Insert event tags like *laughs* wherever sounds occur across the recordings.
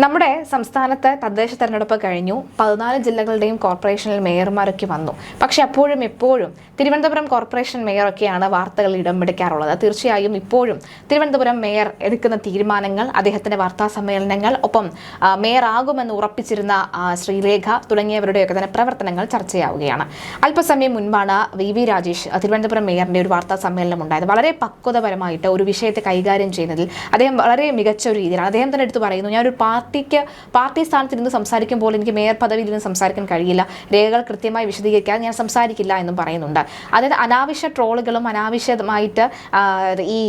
നമ്മുടെ സംസ്ഥാനത്തെ തദ്ദേശ തെരഞ്ഞെടുപ്പ് കഴിഞ്ഞു. പതിനാല് ജില്ലകളുടെയും കോർപ്പറേഷനിൽ മേയർമാരൊക്കെ വന്നു. പക്ഷെ അപ്പോഴും എപ്പോഴും തിരുവനന്തപുരം കോർപ്പറേഷൻ മേയറൊക്കെയാണ് വാർത്തകളിൽ ഇടം പിടിക്കാറുള്ളത്. തീർച്ചയായും ഇപ്പോഴും തിരുവനന്തപുരം മേയർ എടുക്കുന്ന തീരുമാനങ്ങൾ അദ്ദേഹത്തിന്റെ വാർത്താ സമ്മേളനങ്ങൾ ഒപ്പം മേയർ ആകുമെന്ന് ഉറപ്പിച്ചിരുന്ന ശ്രീലേഖ തുടങ്ങിയവരുടെയൊക്കെ തന്നെ പ്രവർത്തനങ്ങൾ ചർച്ചയാവുകയാണ്. അല്പസമയം മുൻപാണ് വി വി രാജേഷ് തിരുവനന്തപുരം മേയറിന്റെ ഒരു വാർത്താ സമ്മേളനം ഉണ്ടായത്. വളരെ പക്വതപരമായിട്ട് ഒരു വിഷയത്തെ കൈകാര്യം ചെയ്യുന്നതിൽ അദ്ദേഹം വളരെ മികച്ച ഒരു രീതിയിലാണ്. അദ്ദേഹം തന്നെ എടുത്ത് പറയുന്നു ഞാൻ ഒരു പാർട്ടിക്ക് പാർട്ടി സ്ഥാനത്തിരുന്ന് സംസാരിക്കുമ്പോൾ എനിക്ക് മേയർ പദവിയിൽ നിന്ന് സംസാരിക്കാൻ കഴിയില്ല. രേഖകൾ കൃത്യമായി വിശദീകരിക്കാൻ ഞാൻ സംസാരിക്കില്ല എന്നും പറയുന്നുണ്ട്. അതായത് അനാവശ്യ ട്രോളുകളും അനാവശ്യമായിട്ട് ഈ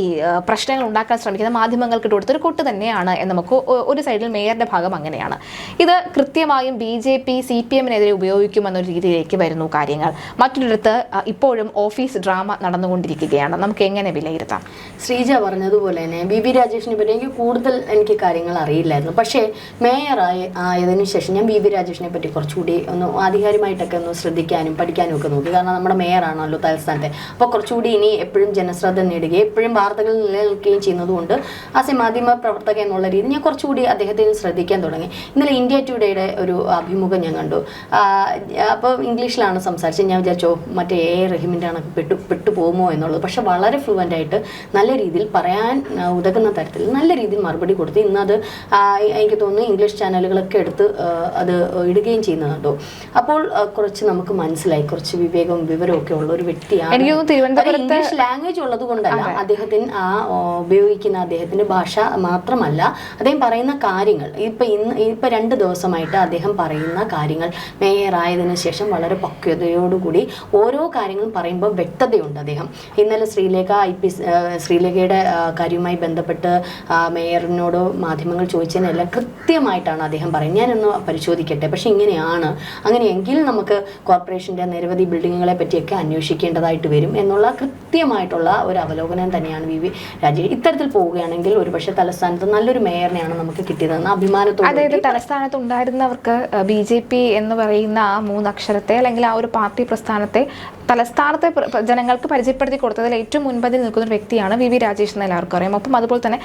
പ്രശ്നങ്ങൾ ഉണ്ടാക്കാൻ ശ്രമിക്കുന്ന മാധ്യമങ്ങൾക്ക് കൊടുത്തൊരു കൊട്ട് തന്നെയാണ് എന്ന് നമുക്ക് ഒരു സൈഡിൽ മേയറുടെ ഭാഗം അങ്ങനെയാണ്. ഇത് കൃത്യമായും B J P C P എമ്മിനെതിരെ ഉപയോഗിക്കുമെന്നൊരു രീതിയിലേക്ക് വരുന്നു കാര്യങ്ങൾ. മറ്റൊരിടത്ത് ഇപ്പോഴും ഓഫീസ് ഡ്രാമ നടന്നുകൊണ്ടിരിക്കുകയാണ്. നമുക്ക് എങ്ങനെ വിലയിരുത്താം? ശ്രീജ പറഞ്ഞതുപോലെ തന്നെ ബി ബി രാജേഷിനെ പറ്റി എനിക്ക് കൂടുതൽ എനിക്ക് കാര്യങ്ങൾ അറിയില്ലായിരുന്നു. പക്ഷേ മേയറായി ആയതിനു ശേഷം ഞാൻ ബി വി രാജേഷിനെ പറ്റി കുറച്ചുകൂടി ഒന്ന് ആധികാരികമായിട്ടൊക്കെ ഒന്ന് ശ്രദ്ധിക്കാനും പഠിക്കാനും ഒക്കെ നോക്കി. കാരണം നമ്മുടെ മേയറാണല്ലോ തലസ്ഥാനത്തെ അപ്പോൾ കുറച്ചുകൂടി ഇനി എപ്പോഴും ജനശ്രദ്ധ നേടുകയും എപ്പോഴും വാർത്തകൾ നിലനിൽക്കുകയും ചെയ്യുന്നതുകൊണ്ട് ആ എ മാധ്യമ പ്രവർത്തക എന്നുള്ള രീതി ഞാൻ കുറച്ചുകൂടി അദ്ദേഹത്തെ ശ്രദ്ധിക്കാൻ തുടങ്ങി. ഇന്നലെ ഇന്ത്യ ടുഡേയുടെ ഒരു അഭിമുഖം ഞാൻ കണ്ടു. അപ്പോൾ ഇംഗ്ലീഷിലാണ് സംസാരിച്ചത്. ഞാൻ വിചാരിച്ചോ മറ്റേ എ റഹീമിന്റെ കണക്ക് പെട്ടു പെട്ടു പോകുമോ എന്നുള്ളത്. പക്ഷെ വളരെ ഫ്ലുവന്റ് ആയിട്ട് നല്ല രീതിയിൽ പറയാൻ ഉതകുന്ന തരത്തിൽ നല്ല രീതിയിൽ മറുപടി കൊടുത്ത് ഇന്നത് എനിക്ക് തോന്നുന്നു ഇംഗ്ലീഷ് ചാനലുകളൊക്കെ എടുത്ത് അത് ഇടുകയും ചെയ്യുന്നുണ്ടോ അപ്പോൾ കുറച്ച് നമുക്ക് മനസ്സിലായി. കുറച്ച് വിവേകവും വിവരവും ഒക്കെ ഉള്ള ഒരു വ്യക്തിയാണ്. എനിക്ക് തോന്നുന്നു തിരുവനന്തപുരത്ത് ഇംഗ്ലീഷ് ലാംഗ്വേജ് ഉള്ളത് കൊണ്ടല്ല അദ്ദേഹത്തിന് ആ ഉപയോഗിക്കുന്ന അദ്ദേഹത്തിന്റെ ഭാഷ മാത്രമല്ല അദ്ദേഹം പറയുന്ന കാര്യങ്ങൾ. ഇപ്പൊ ഇന്ന് ഇപ്പൊ രണ്ട് ദിവസമായിട്ട് അദ്ദേഹം പറയുന്ന കാര്യങ്ങൾ മേയർ ആയതിനു ശേഷം വളരെ പക്വതയോടുകൂടി ഓരോ കാര്യങ്ങളും പറയുമ്പോൾ വ്യക്തതയുണ്ട് അദ്ദേഹം. ഇന്നലെ ശ്രീലേഖ ഐ പി ശ്രീലേഖയുടെ കാര്യവുമായി ബന്ധപ്പെട്ട് മേയറിനോട് മാധ്യമങ്ങൾ ചോദിച്ചതിനെല്ലാം കൃത്യമായിട്ടാണ് അദ്ദേഹം പറയുന്നത്. ഞാനൊന്ന് പരിശോധിക്കട്ടെ. പക്ഷെ ഇങ്ങനെയാണ്. അങ്ങനെയെങ്കിൽ നമുക്ക് കോർപ്പറേഷന്റെ നിരവധി ബിൽഡിങ്ങുകളെ പറ്റിയൊക്കെ അന്വേഷിക്കേണ്ടതായിട്ട് വരും എന്നുള്ള കൃത്യമായിട്ടുള്ള ഒരു അവലോകനം തന്നെയാണ് വി വി രാജേഷ് ഇത്തരത്തിൽ പോവുകയാണെങ്കിൽ ഒരുപക്ഷെ തലസ്ഥാനത്ത് നല്ലൊരു മേയറിനെയാണ് നമുക്ക് കിട്ടിയതെന്ന് അഭിമാനത്തോടെ അതായത് തലസ്ഥാനത്ത് ഉണ്ടായിരുന്നവർക്ക് ബി ജെ പി എന്ന് പറയുന്ന ആ മൂന്നക്ഷരത്തെ അല്ലെങ്കിൽ ആ ഒരു പാർട്ടി പ്രസ്ഥാനത്തെ തലസ്ഥാനത്തെ ജനങ്ങൾക്ക് പരിചയപ്പെടുത്തി കൊടുത്തതിൽ ഏറ്റവും മുൻപതിൽ നിൽക്കുന്ന ഒരു വ്യക്തിയാണ് വി വി രാജേഷ് എന്ന് എല്ലാവർക്കും അറിയാം. ഒപ്പം അതുപോലെ തന്നെ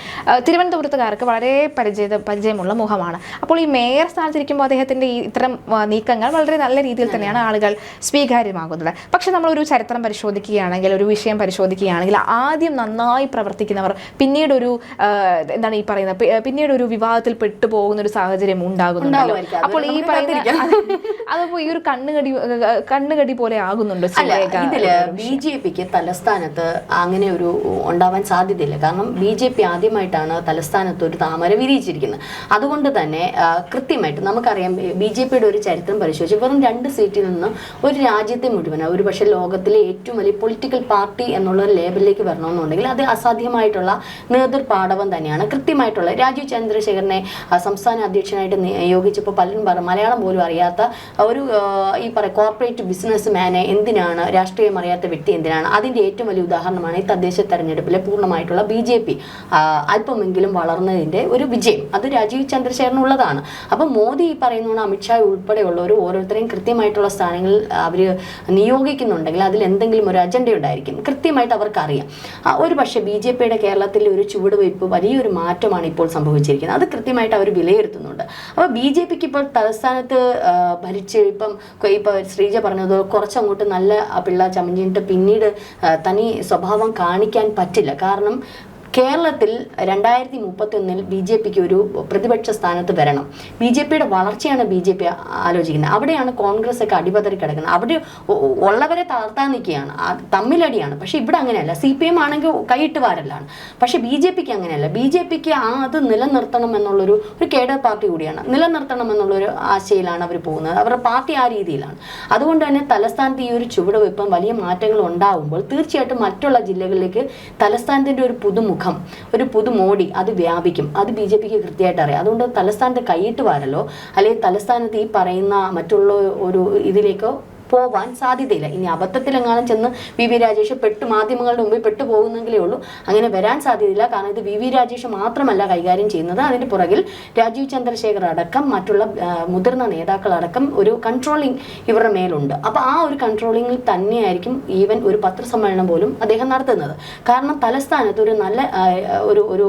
തിരുവനന്തപുരത്തുകാർക്ക് വളരെ പരിചയ പരിചയമുള്ള മുഖമാണ്. അപ്പോൾ ഈ മേയർ സ്ഥാനത്തിരിക്കുമ്പോൾ അദ്ദേഹത്തിന്റെ ഈ ഇത്തരം നീക്കങ്ങൾ വളരെ നല്ല രീതിയിൽ തന്നെയാണ് ആളുകൾ സ്വീകാര്യമാകുന്നത്. പക്ഷേ നമ്മളൊരു ഒരു ചരിത്രം പരിശോധിക്കുകയാണെങ്കിൽ ഒരു വിഷയം പരിശോധിക്കുകയാണെങ്കിൽ ആദ്യം നന്നായി പ്രവർത്തിക്കുന്നവർ പിന്നീട് ഒരു എന്താണ് ഈ പറയുന്നത് പിന്നീടൊരു പിന്നീട് ഒരു വിവാദത്തിൽ പെട്ടുപോകുന്ന ഒരു സാഹചര്യം ഉണ്ടാകുന്നുണ്ടല്ലോ. അപ്പോൾ ഈ പറയുന്ന അതിപ്പോൾ ഈ ഒരു കണ്ണുകടി കണ്ണുകടി പോലെ ആകുന്നുണ്ട് ശ്രീലേഖ ഇതിൽ ബി ജെ പിക്ക് തലസ്ഥാനത്ത് അങ്ങനെ ഒരു ഉണ്ടാവാൻ സാധ്യതയില്ല. കാരണം ബി ജെ പി ആദ്യമായിട്ടാണ് തലസ്ഥാനത്ത് ഒരു താമര വിരിയിച്ചിരിക്കുന്നത്. അതുകൊണ്ട് തന്നെ കൃത്യമായിട്ട് നമുക്കറിയാം ബി ജെ പിയുടെ ഒരു ചരിത്രം പരിശോധിച്ച് വെറും രണ്ട് സീറ്റിൽ നിന്ന് ഒരു രാജ്യത്തെ മുഴുവൻ ഒരു പക്ഷേ ലോകത്തിലെ ഏറ്റവും വലിയ പൊളിറ്റിക്കൽ പാർട്ടി എന്നുള്ള ലേബലിലേക്ക് വരണമെന്നുണ്ടെങ്കിൽ അത് അസാധ്യമായിട്ടുള്ള നേതൃപാടവം തന്നെയാണ്. കൃത്യമായിട്ടുള്ള രാജീവ് ചന്ദ്രശേഖരനെ സംസ്ഥാന അധ്യക്ഷനായിട്ട് നിയോഗിച്ചപ്പോൾ പലരും പറഞ്ഞു മലയാളം പോലും അറിയാത്ത ഒരു ഈ പറയ കോർപ്പറേറ്റ് ബിസിനസ് മാനെ എന്തിനാണ് രാഷ്ട്രീയം അറിയാത്ത വ്യക്തി എന്തിനാണ്? അതിന്റെ ഏറ്റവും വലിയ ഉദാഹരണമാണ് ഈ തദ്ദേശ തെരഞ്ഞെടുപ്പിലെ പൂർണമായിട്ടുള്ള ബി ജെ പി. അല്പമെങ്കിലും വളർന്നതിന്റെ ഒരു വിജയം. അത് രാജീവ് ചന്ദ്രശേഖരനുള്ളതാണ് അപ്പൊ മോദി ഈ പറയുന്ന അമിത്ഷാ ഒരു ഓരോരുത്തരെയും കൃത്യമായിട്ടുള്ള സ്ഥാനങ്ങളിൽ അവർ നിയോഗിക്കുന്നുണ്ടെങ്കിൽ അതിൽ എന്തെങ്കിലും ഒരു അജണ്ട ഉണ്ടായിരിക്കും. കൃത്യമായിട്ട് അവർക്ക് അറിയാം ആ, ഒരു പക്ഷേ ബി ജെ പിയുടെ കേരളത്തിലെ ഒരു ചുവടുവയ്പ് വലിയൊരു മാറ്റമാണ് ഇപ്പോൾ സംഭവിച്ചിരിക്കുന്നത്. അത് കൃത്യമായിട്ട് അവർ വിലയിരുത്തുന്നുണ്ട്. അപ്പോൾ ബി ജെ പിക്ക് ഇപ്പോൾ തലസ്ഥാനത്ത് ഭരിച്ച് ഇപ്പം കൊ- ഇപ്പൊ ശ്രീജ പറഞ്ഞത് കുറച്ചങ്ങോട്ട് നല്ല ആ പിള്ള ചമഞ്ഞിട്ട് പിന്നീട് തനി സ്വഭാവം കാണിക്കാൻ പറ്റില്ല. കാരണം കേരളത്തിൽ രണ്ടായിരത്തി മുപ്പത്തി ഒന്നിൽ ബി ജെ പിക്ക് ഒരു പ്രതിപക്ഷ സ്ഥാനത്ത് വരണം. ബി ജെ പിയുടെ വളർച്ചയാണ് ബി ജെ പി ആലോചിക്കുന്നത്. അവിടെയാണ് കോൺഗ്രസ് ഒക്കെ അടിപതറി കിടക്കുന്നത്. അവിടെ ഉള്ളവരെ തളർത്താൻ നിൽക്കുകയാണ്. തമ്മിലടിയാണ്. പക്ഷെ ഇവിടെ അങ്ങനെയല്ല. സി പി എം ആണെങ്കിൽ കൈയിട്ട് വാരലാണ്. പക്ഷെ ബി ജെ പിക്ക് അങ്ങനെയല്ല. ബി ജെ പിക്ക് ആ അത് നിലനിർത്തണം എന്നുള്ളൊരു ഒരു കേഡർ പാർട്ടി കൂടിയാണ്. നിലനിർത്തണം എന്നുള്ളൊരു ആശയിലാണ് അവർ പോകുന്നത്. അവരുടെ പാർട്ടി ആ രീതിയിലാണ്. അതുകൊണ്ട് തന്നെ തലസ്ഥാനത്ത് ഈ ഒരു ചുവടുവയ്പ്പം വലിയ മാറ്റങ്ങൾ ഉണ്ടാവുമ്പോൾ തീർച്ചയായിട്ടും മറ്റുള്ള ജില്ലകളിലേക്ക് തലസ്ഥാനത്തിന്റെ ഒരു പുതുമുഖം ഒരു പുതുമോടി അത് വ്യാപിക്കും. അത് ബി ജെ പിക്ക് കൃത്യമായിട്ട് അറിയാം. അതുകൊണ്ട് തലസ്ഥാനത്ത് കൈയിട്ട് വാരലോ അല്ലെങ്കിൽ തലസ്ഥാനത്ത് ഈ പറയുന്ന മറ്റുള്ള ഒരു ഇതിലേക്കോ പോവാൻ സാധ്യതയില്ല. ഇനി അബദ്ധത്തിലെങ്ങാനും ചെന്ന് വി വി രാജേഷ് പെട്ട് മാധ്യമങ്ങളുടെ മുമ്പിൽ പെട്ടു പോകുന്നെങ്കിലേ ഉള്ളൂ. അങ്ങനെ വരാൻ സാധ്യതയില്ല. കാരണം ഇത് വി വി രാജേഷ് മാത്രമല്ല കൈകാര്യം ചെയ്യുന്നത്. അതിന്റെ പുറകിൽ രാജീവ് ചന്ദ്രശേഖർ അടക്കം മറ്റുള്ള മുതിർന്ന നേതാക്കളടക്കം ഒരു കൺട്രോളിങ് ഇവരുടെ മേലുണ്ട്. അപ്പോൾ ആ ഒരു കൺട്രോളിങ്ങിൽ തന്നെയായിരിക്കും ഈവൻ ഒരു പത്രസമ്മേളനം പോലും അദ്ദേഹം നടത്തുന്നത്. കാരണം തലസ്ഥാനത്ത് ഒരു നല്ല ഒരു ഒരു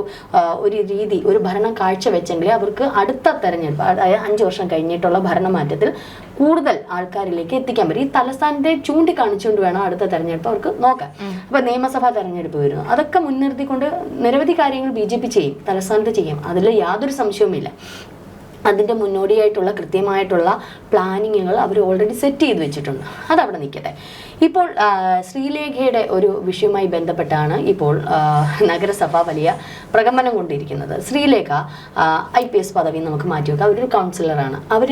ഒരു രീതി ഒരു ഭരണം കാഴ്ചവെച്ചെങ്കിൽ അവർക്ക് അടുത്ത തെരഞ്ഞെടുപ്പ് അതായത് അഞ്ച് വർഷം കഴിഞ്ഞിട്ടുള്ള ഭരണമാറ്റത്തിൽ കൂടുതൽ ആൾക്കാരിലേക്ക് എത്തിക്കാൻ പറ്റും. ഈ തലസ്ഥാനത്തെ ചൂണ്ടിക്കാണിച്ചുകൊണ്ട് വേണം അടുത്ത തെരഞ്ഞെടുപ്പ് അവർക്ക് നോക്കാം അപ്പൊ നിയമസഭാ തെരഞ്ഞെടുപ്പ് വരുന്നു. അതൊക്കെ മുൻനിർത്തിക്കൊണ്ട് നിരവധി കാര്യങ്ങൾ ബി ജെ പി ചെയ്യും തലസ്ഥാനത്ത് ചെയ്യും. അതിൽ യാതൊരു സംശയവുമില്ല അതിന്റെ മുന്നോടിയായിട്ടുള്ള കൃത്യമായിട്ടുള്ള പ്ലാനിങ്ങുകൾ അവർ ഓൾറെഡി സെറ്റ് ചെയ്ത് വെച്ചിട്ടുണ്ട്. അതവിടെ നിൽക്കട്ടെ. ഇപ്പോൾ ശ്രീലേഖയുടെ ഒരു വിഷയവുമായി ബന്ധപ്പെട്ടാണ് ഇപ്പോൾ നഗരസഭ വലിയ പ്രകമ്പനം കൊണ്ടിരിക്കുന്നത്. ശ്രീലേഖ ഐ പി എസ് പദവി നമുക്ക് മാറ്റിവെക്കാം അവരൊരു കൗൺസിലറാണ്. അവർ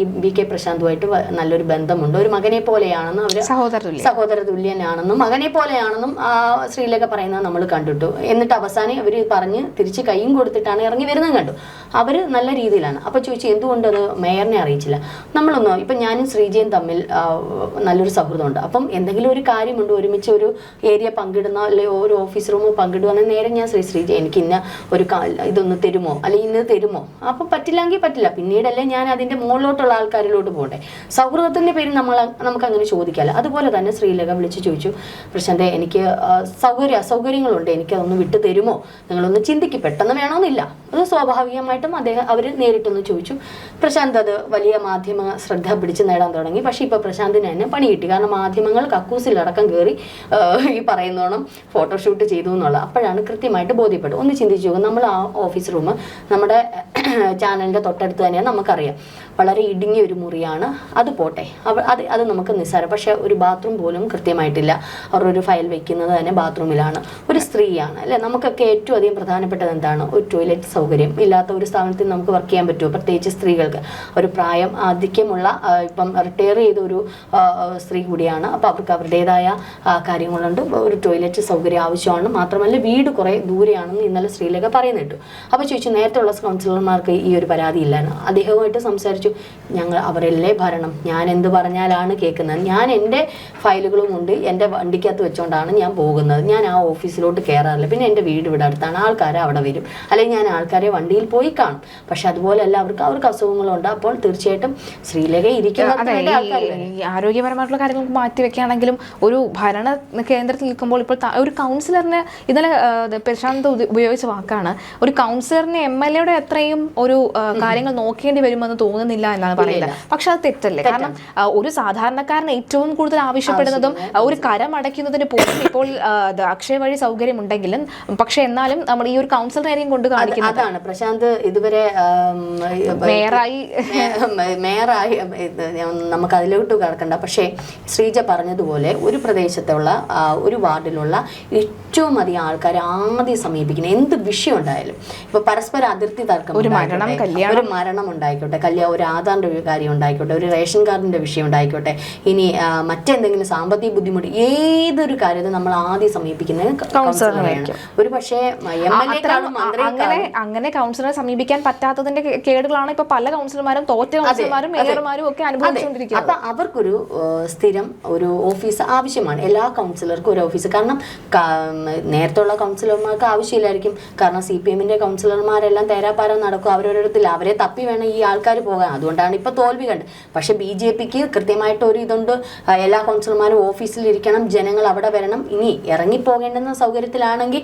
ഈ ബി കെ പ്രശാന്തുമായിട്ട് നല്ലൊരു ബന്ധമുണ്ട്. ഒരു മകനെ പോലെയാണെന്നും അവർ സഹോദര തുല്യനാണെന്നും മകനെ പോലെയാണെന്നും ആ, ശ്രീലേഖ പറയുന്നത് നമ്മൾ കണ്ടിട്ടു. എന്നിട്ട് അവസാനം അവർ പറഞ്ഞ് തിരിച്ച് കൈയും കൊടുത്തിട്ടാണ് ഇറങ്ങി വരുന്നത് കണ്ടു. അവർ നല്ല രീതിയിലാണ്. അപ്പോൾ ചോദിച്ചു എന്തുകൊണ്ട് അത് മേയറിനെ അറിയിച്ചില്ല. നമ്മളൊന്ന് ഇപ്പം ഞാനും ശ്രീജയും തമ്മിൽ നല്ലൊരു സൗഹൃദമുണ്ട്. അപ്പം എന്തെങ്കിലും ഒരു കാര്യമുണ്ട്? ഒരുമിച്ച് ഒരു ഏരിയ പങ്കിടുന്ന അല്ലെങ്കിൽ ഒരു ഓഫീസ് റൂം പങ്കിടുവാന്ന് നേരെ ഞാൻ ശ്രീ ശ്രീജ എനിക്ക് ഇന്ന ഒരു ഇതൊന്ന് തരുമോ? അല്ലെങ്കിൽ ഇന്ന് തരുമോ? അപ്പം പറ്റില്ലെങ്കിൽ പറ്റില്ല. പിന്നീടല്ലേ ഞാൻ അതിന്റെ മുകളിലോട്ടുള്ള ആൾക്കാരിലോട്ട് പോകട്ടെ സൗഹൃദത്തിന്റെ പേര് നമ്മൾ നമുക്ക് അങ്ങനെ ചോദിക്കാമല്ലോ അതുപോലെ തന്നെ ശ്രീലേഖ വിളിച്ച് ചോദിച്ചു പ്രശ്നത്തെ എനിക്ക് സൗകര്യ അസൗകര്യങ്ങളുണ്ട് എനിക്കതൊന്ന് വിട്ടു തരുമോ? നിങ്ങളൊന്ന് ചിന്തിക്കും. പെട്ടെന്ന് വേണമെന്നില്ല അത് സ്വാഭാവികമായിട്ടും അദ്ദേഹം അവർ നേരിട്ടൊന്ന് ചോദിച്ചു. പ്രശാന്ത് അത് വലിയ മാധ്യമ ശ്രദ്ധ പിടിച്ച് നേടാൻ തുടങ്ങി. പക്ഷേ ഇപ്പോൾ പ്രശാന്തിന് തന്നെ പണി കിട്ടി. കാരണം മാധ്യമങ്ങൾ കക്കൂസിലടക്കം കയറി ഈ പറയുന്നോണം ഫോട്ടോഷൂട്ട് ചെയ്തു എന്നുള്ളത്. അപ്പോഴാണ് കൃത്യമായിട്ട് ബോധ്യപ്പെടും ഒന്ന് ചിന്തിച്ചു നോക്കുക നമ്മൾ ആ ഓഫീസ് റൂം നമ്മുടെ ചാനലിന്റെ തൊട്ടടുത്ത് തന്നെയാണ് നമുക്കറിയാം. വളരെ ഇടുങ്ങിയ ഒരു മുറിയാണ്. അത് പോട്ടെ. അത് അത് നമുക്ക് നിസ്സാരം. പക്ഷേ ഒരു ബാത്റൂം പോലും കൃത്യമായിട്ടില്ല. അവർ ഒരു ഫയൽ വെക്കുന്നത് തന്നെ ബാത്റൂമിലാണ് ഒരു സ്ത്രീയാണ് അല്ലേ? നമുക്കൊക്കെ ഏറ്റവും അധികം പ്രധാനപ്പെട്ടത് എന്താണ്? ഒരു ടോയ്ലറ്റ് സൗകര്യം. ഇല്ലാത്ത ഒരു സ്ഥാപനത്തിൽ നമുക്ക് വർക്ക് ചെയ്യാൻ പറ്റുമോ? പ്രത്യേകിച്ച് സ്ത്രീകൾക്ക്. ഒരു പ്രായം ആധിക്യമുള്ള ഇപ്പം റിട്ടയർ ചെയ്ത ഒരു സ്ത്രീ കൂടിയാണ് അപ്പോൾ അവർക്ക് അവരുടേതായ കാര്യങ്ങളുണ്ട്. ഒരു ടോയ്ലറ്റ് സൗകര്യം ആവശ്യമാണ് മാത്രമല്ല വീട് കുറേ ദൂരെയാണെന്ന് ഇന്നലെ ശ്രീലേഖ പറയുന്നുണ്ട് അപ്പോൾ ചോദിച്ചു നേരത്തെ ഉള്ള കൗൺസിലർമാർക്ക് ഈ ഒരു പരാതി ഇല്ലായിരുന്നു. അദ്ദേഹവുമായിട്ട് സംസാരിച്ചു. ഞങ്ങൾ അവരല്ലേ ഭരണം? ഞാൻ എന്ത് പറഞ്ഞാലാണ് കേൾക്കുന്നത്? ഞാൻ എന്റെ ഫയലുകളും ഉണ്ട്. എന്റെ വണ്ടിക്കകത്ത് വെച്ചുകൊണ്ടാണ് ഞാൻ പോകുന്നത്. ഞാൻ ആ ഓഫീസിലോട്ട് കയറാറില്ല പിന്നെ എന്റെ വീട് ഇവിടെ അടുത്താണ്. ആൾക്കാരെ അവിടെ വരും. അല്ലെങ്കിൽ ഞാൻ ആൾക്കാരെ വണ്ടിയിൽ പോയി കാണും. പക്ഷെ അതുപോലെയല്ല അവർക്ക് അവർക്ക് അസുഖങ്ങളുണ്ട്. അപ്പോൾ തീർച്ചയായിട്ടും ശ്രീലേഖ ഇരിക്കുന്ന ആരോഗ്യപരമായിട്ടുള്ള കാര്യങ്ങൾ മാറ്റി വെക്കുകയാണെങ്കിലും ഒരു ഭരണ കേന്ദ്രത്തിൽ നിൽക്കുമ്പോൾ ഇപ്പോൾ ഒരു കൗൺസിലറിന് ഇന്നലെ പ്രശാന്ത് ഉപയോഗിച്ച വാക്കാണ്. ഒരു കൗൺസിലറിന് എം എൽ എയുടെ അത്രയും ഒരു കാര്യങ്ങൾ നോക്കേണ്ടി വരുമെന്ന് തോന്നുന്നില്ല എന്നാണ് പറയുന്നത്. പക്ഷെ അത് തെറ്റല്ലേ? കാരണം ഒരു സാധാരണക്കാരൻ ഏറ്റവും കൂടുതൽ ആവശ്യപ്പെടുന്നതും ഒരു കരം അടയ്ക്കുന്നതിന് പോലും ഇപ്പോൾ അക്ഷയ വഴി സൗകര്യം ഉണ്ടെങ്കിലും പക്ഷെ എന്നാലും നമ്മൾ ഈ ഒരു കൗൺസിലറേയും കൊണ്ട് കാണിക്കുന്നത് അതാണ്. പ്രശാന്ത് ഇതുവരെ മേയറായി. മേയറായി നമുക്ക് അതിലോട്ട് കിടക്കണ്ട. പക്ഷേ ശ്രീജ പറഞ്ഞതുപോലെ ഒരു പ്രദേശത്തുള്ള ഒരു വാർഡിലുള്ള ഏറ്റവും അധികം ആൾക്കാരെ ആദ്യം സമീപിക്കുന്നത് എന്ത് വിഷയം ഉണ്ടായാലും ഇപ്പൊ പരസ്പര അതിർത്തി തർക്കം ഒരു മരണം. ഒരു മരണം ഉണ്ടായിക്കോട്ടെ കല്യാണം ഒരു ആധാറിന്റെ ഒരു കാര്യം ഉണ്ടായിക്കോട്ടെ ഒരു റേഷൻ കാർഡിന്റെ വിഷയം ഉണ്ടായിക്കോട്ടെ ഇനി മറ്റെന്തെങ്കിലും സാമ്പത്തിക ബുദ്ധിമുട്ട് ഏതൊരു കാര്യത്തിൽ നമ്മൾ ആദ്യം സമീപിക്കുന്നത് കൗൺസിലറെയാണ്. ഒരു പക്ഷേ അങ്ങനെ അങ്ങനെ കൗൺസിലറെ സമീപിക്കാൻ പറ്റാത്തതിന്റെ കേടുകളാണ് ഇപ്പൊ പല കൗൺസിലർമാരും തോറ്റ കൗൺസിലർമാരും മേയർമാരും ഒക്കെ അനുഭവിച്ചുകൊണ്ടിരിക്കുന്നത് അപ്പൊ അവർക്കൊരു സ്ഥിരം ഒരു ഓഫീസ് ആവശ്യമാണ്. എല്ലാ കൗൺസിലർക്കും ഒരു ഓഫീസ്. കാരണം നേരത്തെയുള്ള കൗൺസിലർമാർക്ക് ആവശ്യമില്ലായിരിക്കും. കാരണം സി പി എമ്മിന്റെ കൗൺസിലർമാരെല്ലാം തേരാപ്പാരം നടക്കും. അവരോരിടത്തിൽ അവരെ തപ്പി വേണം ഈ ആൾക്കാർ പോകാൻ. അതുകൊണ്ടാണ് ഇപ്പോൾ തോൽവി കണ്ട് പക്ഷേ ബി ജെ പിക്ക് കൃത്യമായിട്ട് ഒരു ഇതുണ്ട്. എല്ലാ കൗൺസിലർമാരും ഓഫീസിലിരിക്കണം. ജനങ്ങൾ അവിടെ വരണം. ഇനി ഇറങ്ങിപ്പോകേണ്ടുന്ന സൗകര്യത്തിലാണെങ്കിൽ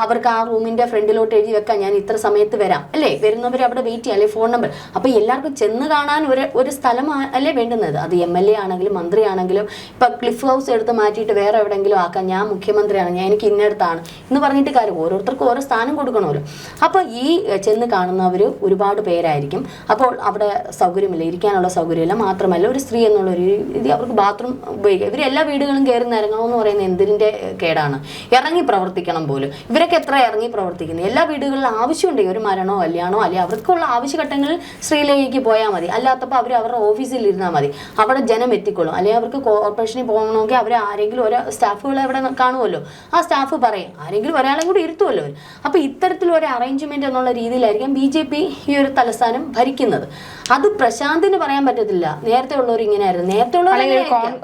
അവർക്ക് ആ റൂമിന്റെ ഫ്രണ്ടിലോട്ട് എഴുതി വെക്കാം ഞാൻ ഇത്ര സമയത്ത് വരാം. അല്ലേ? വരുന്നവർ അവിടെ വെയിറ്റ് ചെയ്യാം. അല്ലെ? ഫോൺ നമ്പർ അപ്പോൾ എല്ലാവർക്കും ചെന്ന് കാണാൻ ഒരു ഒരു സ്ഥലം അല്ലേ വേണ്ടുന്നത്? അത് എം എൽ എ ആണെങ്കിലും മന്ത്രി ആണെങ്കിലും മന്ത്രിയാണെങ്കിലും ഇപ്പൊ ക്ലിഫ് ഹൗസ് എടുത്ത് മാറ്റിയിട്ട് വേറെ എവിടെയെങ്കിലും ആക്കാം. ഞാൻ മുഖ്യമന്ത്രിയാണ് ഞാൻ എനിക്ക് ഇന്നടത്താണ് എന്ന് പറഞ്ഞിട്ട് കാര്യം. ഓരോരുത്തർക്കും ഓരോ സ്ഥാനം കൊടുക്കണമല്ലോ. അപ്പോൾ ഈ ചെന്ന് കാണുന്നവർ ഒരുപാട് പേരായിരിക്കും. അപ്പോൾ അവിടെ സൗകര്യമില്ല ഇരിക്കാനുള്ള സൗകര്യമില്ല. മാത്രമല്ല ഒരു സ്ത്രീ എന്നുള്ള ഒരു ഇത് അവർക്ക് ബാത്റൂം ഉപയോഗിക്കുക ഇവർ എല്ലാ വീടുകളും കയറി നിരങ്ങണമെന്ന് പറയുന്നത് എന്തിന്റെ കേടാണ്? ഇറങ്ങി പ്രവർത്തിക്കണം പോലും. ഇവരൊക്കെ എത്ര ഇറങ്ങി പ്രവർത്തിക്കുന്നു? എല്ലാ വീടുകളിലും ആവശ്യമുണ്ട് ഒരു മരണോ കല്യാണോ അല്ലെങ്കിൽ അവർക്കുള്ള ആവശ്യഘട്ടങ്ങളിൽ ശ്രീലേഖയ്ക്ക് പോയാൽ മതി. അല്ലാത്തപ്പോൾ അവർ അവരുടെ ഓഫീസിൽ ഇരുന്നാൽ മതി. അവിടെ ജനം എത്തിക്കൊള്ളും. അല്ലെങ്കിൽ അവർക്ക് കോർപ്പറേഷനിൽ പോകണമെങ്കിൽ അവർ ആരെങ്കിലും ഒരു സ്റ്റാഫുകളെ അവിടെ കാണുമല്ലോ. ആ സ്റ്റാഫ് പറയും. ആരെങ്കിലും ഒരാളെയും കൂടി ഇരുത്തുമല്ലോ അവർ അപ്പൊ ഇത്തരത്തിലൊരു അറേഞ്ച്മെന്റ് എന്നുള്ള രീതിയിലായിരിക്കും ബി ജെ പി ഈ ഒരു തലസ്ഥാനം ഭരിക്കുന്നത്. അത് പ്രശാന്തിന് പറയാൻ പറ്റത്തില്ല. നേരത്തെ ഉള്ളവർ ഇങ്ങനെയായിരുന്നു. നേരത്തെ ഉള്ളവർ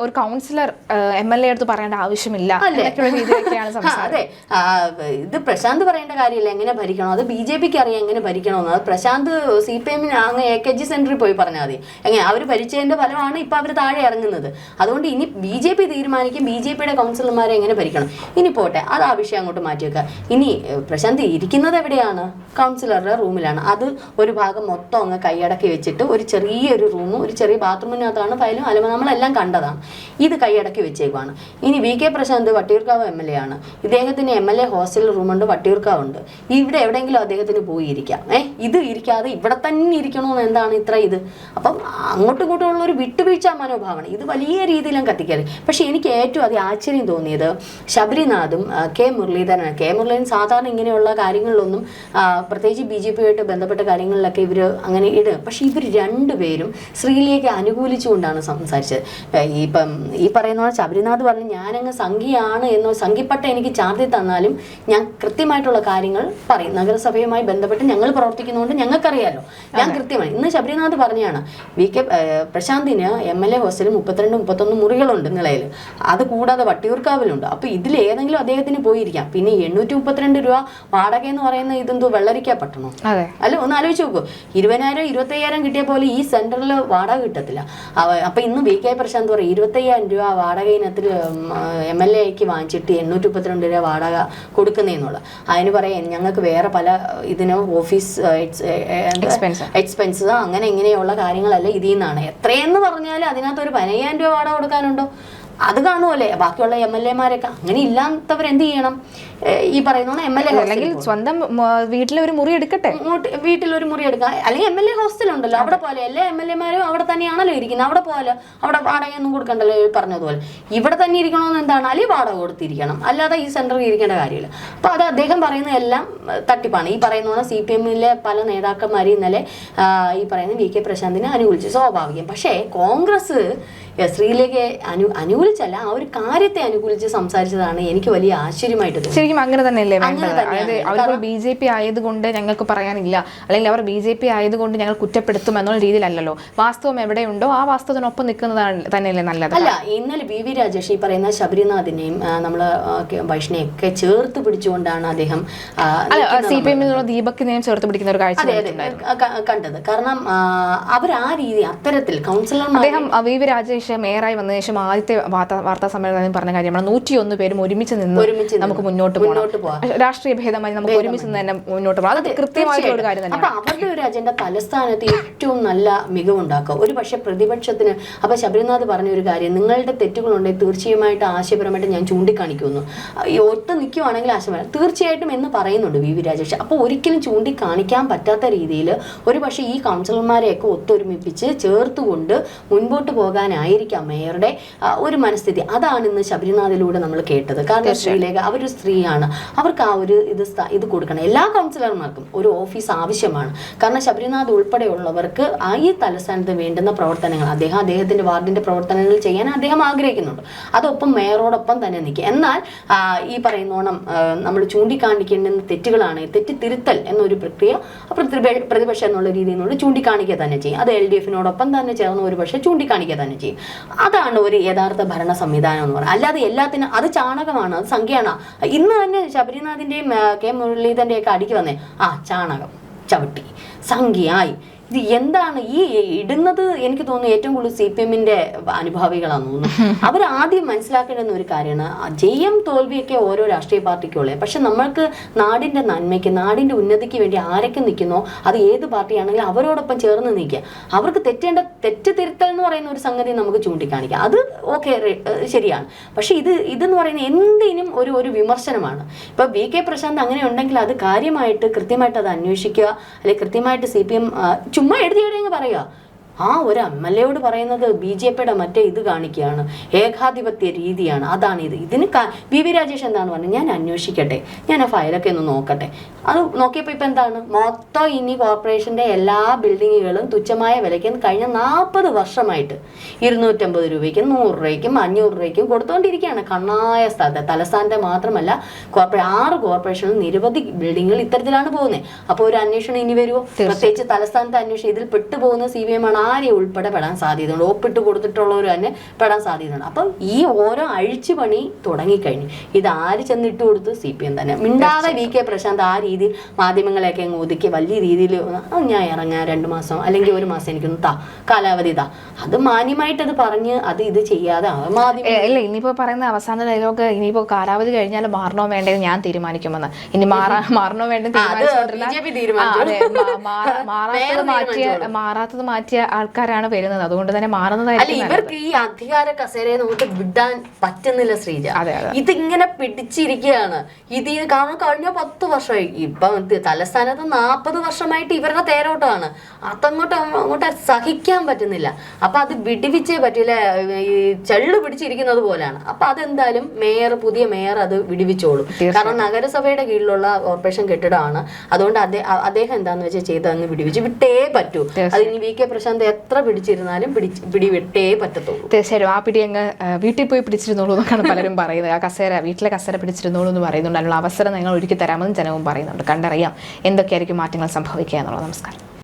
ഒരു കൗൺസിലർ എം എൽ എ അടുത്ത് പറയേണ്ട ആവശ്യമില്ല *laughs* അതെ. ഇത് പ്രശാന്ത് പറയേണ്ട കാര്യമില്ല. എങ്ങനെ ഭരിക്കണം? അത് ബി ജെ പിക്ക് അറിയാം എങ്ങനെ ഭരിക്കണമെന്ന്. അത് പ്രശാന്ത് സി പി എമ്മിന് അങ്ങ് എ കെ ജി സെന്ററിൽ പോയി പറഞ്ഞാൽ മതി. എങ്ങനെ? അവർ ഭരിച്ചതിന്റെ ഫലമാണ് ഇപ്പൊ അവർ താഴെ ഇറങ്ങുന്നത്. അതുകൊണ്ട് ഇനി ബി ജെ പി തീരുമാനിക്കും ബി ജെ പിയുടെ കൗൺസിലർമാരെ എങ്ങനെ ഭരിക്കണം? ഇനി പോട്ടെ അത് ആ വിഷയം അങ്ങോട്ട് മാറ്റി വെക്കുക. ഇനി പ്രശാന്ത് ഇരിക്കുന്നത് എവിടെയാണ്? കൗൺസിലറുടെ റൂമിലാണ്. അത് ഒരു ഭാഗം മൊത്തം അങ്ങ് കൈയടക്കി വെച്ചിട്ട് ഒരു ചെറിയൊരു റൂമും ഒരു ചെറിയ ബാത്റൂമിനകത്താണ് ഫയലും അലമ നമ്മളെല്ലാം കണ്ടതാണ്. ഇത് കൈയടക്കി വെച്ചേക്കുവാണ്. ഇനി V K Prashanth Vattiyoorkavu M L A ആണ്. ഇദ്ദേഹത്തിന് എം എൽ എ ഹോസ്റ്റൽ റൂമുണ്ട് വട്ടിയൂർക്കാവ് ഉണ്ട് ഇവിടെ എവിടെയെങ്കിലും അദ്ദേഹത്തിന് പോയി ഇരിക്കാം. ഇത് ഇരിക്കാതെ ഇവിടെ തന്നെ ഇരിക്കണമെന്ന് എന്താണ് ഇത്ര ഇത്? അപ്പം അങ്ങോട്ടും ഇങ്ങോട്ടും ഉള്ള ഒരു വിട്ടുവീഴ്ച മനോഭാവമാണ്. ഇത് വലിയ രീതിയിലും കത്തിക്കരുത് പക്ഷെ എനിക്ക് ഏറ്റവും അധികം ആശ്ചര്യം തോന്നിയത് ശബരിനാഥും കെ മുരളീധരനാണ്. കെ മുരളീധരൻ സാധാരണ ഇങ്ങനെയുള്ള കാര്യങ്ങളിലൊന്നും പ്രത്യേകിച്ച് ബി ജെ പിയുമായിട്ട് ബന്ധപ്പെട്ട കാര്യങ്ങളിലൊക്കെ ഇവർ അങ്ങനെ ഇട്. പക്ഷെ ഇവർ രണ്ടുപേരും സ്ത്രീയിലേക്ക് അനുകൂലിച്ചുകൊണ്ടാണ് സംസാരിച്ചത്. ഈ ഇപ്പം ഈ പറയുന്ന ശബരിനാഥ് പറഞ്ഞു ഞാനങ്ങ് സംഘിയാണ് എന്നോ സംഘിപ്പട്ട എനിക്ക് ചാർത്തി തന്നാലും ഞാൻ കൃത്യമായിട്ടുള്ള കാര്യങ്ങൾ പറയും. നഗരസഭയുമായി ബന്ധപ്പെട്ട് ഞങ്ങൾ പ്രവർത്തിക്കുന്നതുകൊണ്ട് ഞങ്ങൾക്കറിയാലോ. ഞാൻ കൃത്യമായി. ഇന്ന് ശബരിനാഥ് പറഞ്ഞാണ് വി കെ പ്രശാന്തിന് എം എൽ എ ഹോസ്റ്റലിൽ മുപ്പത്തിരണ്ട് മുപ്പത്തൊന്ന് മുറികളുണ്ട് നിളയിൽ അത് കൂടാതെ വട്ടിയൂർക്കാവിലുണ്ട്. അപ്പോൾ ഇതിൽ ഏതെങ്കിലും അദ്ദേഹത്തിന് പോയിരിക്കാം. പിന്നെ എണ്ണൂറ്റി മുപ്പത്തിരണ്ട് രൂപ വാടക എന്ന് പറയുന്ന ഇതെന്തോ വെള്ളരിക്ക പട്ടണം അല്ല? ഒന്ന് ആലോചിച്ച് നോക്കൂ. ഇരുപതിനായിരം ഇരുപത്തയ്യായിരം കിട്ടിയ പോലെ ഈ സെന്ററിൽ വാടക കിട്ടത്തില്ല. അപ്പം ഇന്ന് വി കെ പ്രശാന്ത് പറയും ഇരുപത്തയ്യായിരം രൂപ വാടക ഇനത്തിൽ എം എൽ എക്ക് വാങ്ങിച്ചിട്ട് എണ്ണൂറ്റി മുപ്പത്തിരണ്ട് രൂപ വാടക കൊടുക്കുന്നതെന്നുള്ള അതിന് പറയാം ഞങ്ങൾക്ക് വേറെ പല ഇതിന് ഓഫീസ് എക്സ്പെൻസ്. എക്സ്പെൻസ് അങ്ങനെ ഇങ്ങനെയുള്ള കാര്യങ്ങളല്ല ഇതിൽ നിന്നാണ്. എത്രയെന്ന് പറഞ്ഞാൽ അതിനകത്ത് ഒരു പതിനയ്യായിരം രൂപ വാടക കൊടുക്കാനുണ്ടോ? അത് കാണുമല്ലേ ബാക്കിയുള്ള എം എൽ എമാരൊക്കെ. അങ്ങനെ ഇല്ലാത്തവർ എന്ത് ചെയ്യണം? ഈ പറയുന്ന എം എൽ എ അല്ലെങ്കിൽ സ്വന്തം വീട്ടിൽ വീട്ടിലെ ഒരു മുറി എടുക്കട്ടെ? വീട്ടിൽ ഒരു മുറി എടുക്കാം. അല്ലെങ്കിൽ എം എൽ എ ഹോസ്റ്റൽ ഉണ്ടല്ലോ. അവിടെ പോലെ എല്ലാ എം എൽ എമാരും അവിടെ തന്നെയാണല്ലോ ഇരിക്കുന്നത്. അവിടെ പോലെ അവിടെ വാടകയൊന്നും കൊടുക്കണ്ടല്ലോ പറഞ്ഞതുപോലെ. ഇവിടെ തന്നെ ഇരിക്കണമെന്ന് എന്താണ്? അല്ലെങ്കിൽ വാടക കൊടുത്തിരിക്കണം. അല്ലാതെ ഈ സെന്ററിൽ ഇരിക്കേണ്ട കാര്യമില്ല. അപ്പൊ അത് അദ്ദേഹം പറയുന്ന എല്ലാം തട്ടിപ്പാണ്. ഈ പറയുന്ന പോലെ സി പി എമ്മിലെ പല നേതാക്കന്മാരും ഇന്നലെ ഈ പറയുന്ന വി കെ പ്രശാന്തിനെ അനുകൂലിച്ചു സ്വാഭാവികം. പക്ഷേ കോൺഗ്രസ് ശ്രീലേഖയെ അനു അനുകൂലിച്ചല്ല ആ ഒരു കാര്യത്തെ അനുകൂലിച്ച് സംസാരിച്ചതാണ് എനിക്ക് വലിയ ആശ്ചര്യമായിട്ട് ശരിക്കും അങ്ങനെ തന്നെയല്ലേ വേണ്ടത്? അതായത് അവരിപ്പോൾ ബി ജെ പി ആയതുകൊണ്ട് ഞങ്ങൾക്ക് പറയാനില്ല. അല്ലെങ്കിൽ അവർ ബി ജെ പി ആയതുകൊണ്ട് ഞങ്ങൾ കുറ്റപ്പെടുത്തും എന്നുള്ള രീതിയിലല്ലല്ലോ. വാസ്തവം എവിടെയുണ്ടോ ആ വാസ്തവത്തിനൊപ്പം നിൽക്കുന്നതാണ് തന്നെയല്ലേ നല്ലത്. അല്ല ഇന്നലെ ബി വി രാജേഷ് ഈ പറയുന്ന ശബരിനാഥിനെയും നമ്മൾ വൈഷ്ണയൊക്കെ ചേർത്ത് പിടിച്ചുകൊണ്ടാണ് അദ്ദേഹം അല്ല സി പി എമ്മിലുള്ള ദീപക്കിനെയും ചേർത്ത് പിടിക്കുന്ന ഒരു കാഴ്ച കണ്ടത്. കാരണം അവർ ആ രീതി അത്തരത്തിൽ കൗൺസിലർ അദ്ദേഹം വി വി രാജേഷ് മേയറായി വന്നതിന് ശേഷം ആദ്യത്തെ വാർത്താ വാർത്താ സമ്മേളനം പറഞ്ഞ കാര്യമാണ്. നൂറ്റിയൊന്ന് പേരും ഒരുമിച്ച് നിന്ന് നമുക്ക് മുന്നോട്ട് പോകാം. രാഷ്ട്രീയ ഭേദമായി നമുക്ക് ഒരുമിച്ച് നിന്ന് തന്നെ മുന്നോട്ട് പോകാം അത് കൃത്യമായിട്ടുള്ള ഒരു കാര്യം തന്നെ അവരുടെ ഒരു അജണ്ട തലസ്ഥാനത്ത് ഏറ്റവും നല്ല മികവുണ്ടാക്കുക. ഒരു പക്ഷേ പ്രതിപക്ഷത്തിന് അപ്പൊ ശബരിനാഥ് പറഞ്ഞ ഒരു കാര്യം നിങ്ങളുടെ തെറ്റുകളുണ്ടെങ്കിൽ തീർച്ചയായിട്ടും ആശയപരമായിട്ട് ഞാൻ ചൂണ്ടിക്കാണിക്കുന്നു. ഒത്ത് നിൽക്കുവാണെങ്കിൽ ആശയപരം തീർച്ചയായിട്ടും എന്ന് പറയുന്നുണ്ട് വി വി രാജേഷ്. അപ്പോൾ ഒരിക്കലും ചൂണ്ടിക്കാണിക്കാൻ പറ്റാത്ത രീതിയിൽ ഒരു പക്ഷേ ഈ കൗൺസിലർമാരെയൊക്കെ ഒത്തൊരുമിപ്പിച്ച് ചേർത്തുകൊണ്ട് മുൻപോട്ട് പോകാനായിരിക്കാം മേയറുടെ ഒരു മനസ്ഥിതി. അതാണ് ഇന്ന് ശബരിനാഥിലൂടെ നമ്മൾ കേട്ടത്. കാരണം ശ്രീലേഖ അവരൊരു സ്ത്രീയാണ്. അവർക്ക് ആ ഒരു ഇത് ഇത് കൊടുക്കണം. എല്ലാ കൗൺസിലർമാർക്കും ഒരു ഓഫീസ് ആവശ്യമാണ്. കാരണം ശബരിനാഥ് ഉൾപ്പെടെയുള്ളവർക്ക് ആ ഈ തലസ്ഥാനത്ത് വേണ്ടുന്ന പ്രവർത്തനങ്ങൾ അദ്ദേഹം അദ്ദേഹത്തിന്റെ വാർഡിന്റെ പ്രവർത്തനങ്ങൾ ചെയ്യാൻ അദ്ദേഹം ആഗ്രഹിക്കുന്നുണ്ട്. അതൊപ്പം മേയറോടൊപ്പം തന്നെ നിൽക്കുക. എന്നാൽ ഈ പറയുന്നോണം നമ്മൾ ചൂണ്ടിക്കാണിക്കേണ്ടുന്ന തെറ്റുകളാണ് തെറ്റ് തിരുത്തൽ എന്നൊരു പ്രക്രിയ പ്രതിപ- പ്രതിപക്ഷം എന്നുള്ള രീതിയിൽ നിന്നുകൊണ്ട് ചൂണ്ടിക്കാണിക്കുക തന്നെ ചെയ്യും. അത് എൽ ഡി എഫിനോടൊപ്പം തന്നെ ചേർന്ന് ഒരു പക്ഷേ ചൂണ്ടിക്കാണിക്കുക തന്നെ ചെയ്യും. അതാണ് ഒരു യഥാർത്ഥ ഭരണ സംവിധാനം എന്ന് പറയുന്നത്. അല്ലാതെ എല്ലാത്തിനും അത് ചാണകമാണ് അത് സംഖ്യയാണ്. ഇന്ന് തന്നെ ശബരിനാഥിന്റെയും കെ മുരളീധരന്റെയും ഒക്കെ അടിക്ക് വന്നേ. ആ ചാണകം ചവിട്ടി. സംഖ്യയായി. ഇത് എന്താണ് ഈ ഇടുന്നത് എനിക്ക് തോന്നുന്നു ഏറ്റവും കൂടുതൽ സി പി എമ്മിന്റെ അനുഭാവികളാണെന്ന് തോന്നുന്നു. *laughs* അവർ ആദ്യം മനസ്സിലാക്കേണ്ടുന്ന ഒരു കാര്യമാണ് ജയം തോൽവിയൊക്കെ ഓരോ രാഷ്ട്രീയ പാർട്ടിക്കുള്ളേ. പക്ഷെ നമ്മൾക്ക് നാടിന്റെ നന്മയ്ക്ക് നാടിന്റെ ഉന്നതിക്ക് വേണ്ടി ആരൊക്കെ നിൽക്കുന്നോ അത് ഏത് പാർട്ടിയാണെങ്കിലും അവരോടൊപ്പം ചേർന്ന് നിൽക്കുക. അവർക്ക് തെറ്റേണ്ട തെറ്റ് തിരുത്തൽ എന്ന് പറയുന്ന ഒരു സംഗതി നമുക്ക് ചൂണ്ടിക്കാണിക്കാം. അത് ഓക്കെ ശരിയാണ്. പക്ഷെ ഇത് ഇതെന്ന് പറയുന്ന എന്തിനും ഒരു ഒരു വിമർശനമാണ്. ഇപ്പൊ വി കെ പ്രശാന്ത് അങ്ങനെ ഉണ്ടെങ്കിൽ അത് കാര്യമായിട്ട് കൃത്യമായിട്ട് അത് അന്വേഷിക്കുക അല്ലെങ്കിൽ കൃത്യമായിട്ട് സി പി എം ചുമ്മാ എഴുതി എഴുതി പറയുക. ആ ഒരു എം എൽ എയോട് പറയുന്നത് ബി ജെ പിയുടെ മറ്റേ ഇത് കാണിക്കുകയാണ്. ഏകാധിപത്യ രീതിയാണ്. അതാണ് ഇത്. ഇതിന് ബി വി രാജേഷ് എന്താണ് പറഞ്ഞത്? ഞാൻ അന്വേഷിക്കട്ടെ. ഞാൻ ആ ഫയലൊക്കെ ഒന്ന് നോക്കട്ടെ. അത് നോക്കിയപ്പോൾ ഇപ്പം എന്താണ്? മൊത്തം ഇനി കോർപ്പറേഷന്റെ എല്ലാ ബിൽഡിങ്ങുകളും തുച്ഛമായ വിലയ്ക്ക് കഴിഞ്ഞ നാൽപ്പത് വർഷമായിട്ട് ഇരുന്നൂറ്റമ്പത് രൂപയ്ക്കും നൂറ് രൂപയ്ക്കും അഞ്ഞൂറ് രൂപയ്ക്കും കൊടുത്തുകൊണ്ടിരിക്കുകയാണ് കണ്ണായ സ്ഥലത്ത്. തലസ്ഥാനത്തെ മാത്രമല്ല കോർപ്പറേ ആറ് കോർപ്പറേഷനിൽ നിരവധി ബിൽഡിങ്ങുകൾ ഇത്തരത്തിലാണ് പോകുന്നത്. അപ്പോൾ ഒരു അന്വേഷണം ഇനി വരുമോ പ്രത്യേകിച്ച് തലസ്ഥാനത്തെ അന്വേഷണം ഇതിൽ പെട്ടുപോകുന്ന സി ബി എം ആണ്. ആരെ ഉൾപ്പെടെ പെടാൻ സാധ്യതയുണ്ട്? ഒപ്പിട്ട് കൊടുത്തിട്ടുള്ളവർ തന്നെ പെടാൻ സാധ്യതയുണ്ട്. അപ്പം ഈ ഓരോ അഴിച്ചു പണി തുടങ്ങിക്കഴിഞ്ഞു. ഇത് ആര് ചെന്നിട്ട് കൊടുത്ത്? സി പി എം തന്നെ. മിണ്ടാതെ വി കെ പ്രശാന്ത് ആ രീതിയിൽ മാധ്യമങ്ങളെയൊക്കെ അങ്ങ് ഒതുക്കി വലിയ രീതിയിൽ ഞാൻ ഇറങ്ങാൻ രണ്ട് മാസം അല്ലെങ്കിൽ ഒരു മാസം എനിക്കൊന്ന് താ കാലാവധി താ. അത് മാന്യമായിട്ട് അത് പറഞ്ഞ് അത് ഇത് ചെയ്യാതെ ഇല്ല ഇനിയിപ്പോ പറയുന്ന അവസാന ഡയലോഗ് ഇനിയിപ്പോ കാലാവധി കഴിഞ്ഞാൽ മാറണോ വേണ്ടത് ഞാൻ തീരുമാനിക്കുമെന്ന്. ഇനി മാറാ *laughs* മാറണോ വേണ്ടത് മാറ്റിയ മാറാത്തത് മാറ്റിയ ആൾക്കാരാണ് വരുന്നത്. അതുകൊണ്ട് തന്നെ മാറുന്നതായിരിക്കും ഇവർക്ക് ഈ അധികാര കസേരയെ നമുക്ക് വിടാൻ പറ്റുന്നില്ല ശ്രീജ. ഇതിങ്ങനെ പിടിച്ചിരിക്കുകയാണ്. ഇത് കാരണം കഴിഞ്ഞ പത്ത് വർഷമായി. ഇപ്പം തലസ്ഥാനത്ത് നാൽപ്പത് വർഷമായിട്ട് ഇവരുടെ തേരോട്ടമാണ്. അതങ്ങോട്ട് അങ്ങ് അങ്ങോട്ട് സഹിക്കാൻ പറ്റുന്നില്ല. അപ്പൊ അത് വിടിവിച്ചേ പറ്റില്ല ഈ ചള്ളു പിടിച്ചിരിക്കുന്നത് പോലെയാണ്. അപ്പൊ അതെന്തായാലും മേയർ പുതിയ മേയർ അത് വിടിവിച്ചോളും. കാരണം നഗരസഭയുടെ കീഴിലുള്ള കോർപ്പറേഷൻ കെട്ടിടമാണ്. അതുകൊണ്ട് അദ്ദേഹം എന്താന്ന് വെച്ചാൽ ചെയ്ത് അങ്ങ് വിടിവിച്ച്. വിട്ടേ പറ്റൂ. അത് ഇനി വി കെ പ്രശാന്ത് എത്ര പിടിച്ചിരുന്നാലും പിടിച്ച് പിടി വിട്ടേ പറ്റത്തുള്ളൂ. തീർച്ചയായും ആ പിടി അങ്ങ് വീട്ടിൽ പോയി പിടിച്ചിരുന്നോളൂ എന്നൊക്കെയാണ് പലരും *laughs* പറയുന്നത്. ആ കസേര വീട്ടിലെ കസേര പിടിച്ചിരുന്നോളൂ എന്ന് പറയുന്നുണ്ട്. അതിനുള്ള അവസരം നിങ്ങൾ ഒരുക്കി തരാമെന്ന് ജനവും പറയുന്നുണ്ട്. കണ്ടറിയാം എന്തൊക്കെയായിരിക്കും മാറ്റങ്ങൾ സംഭവിക്കുക എന്നുള്ളത്. നമസ്കാരം.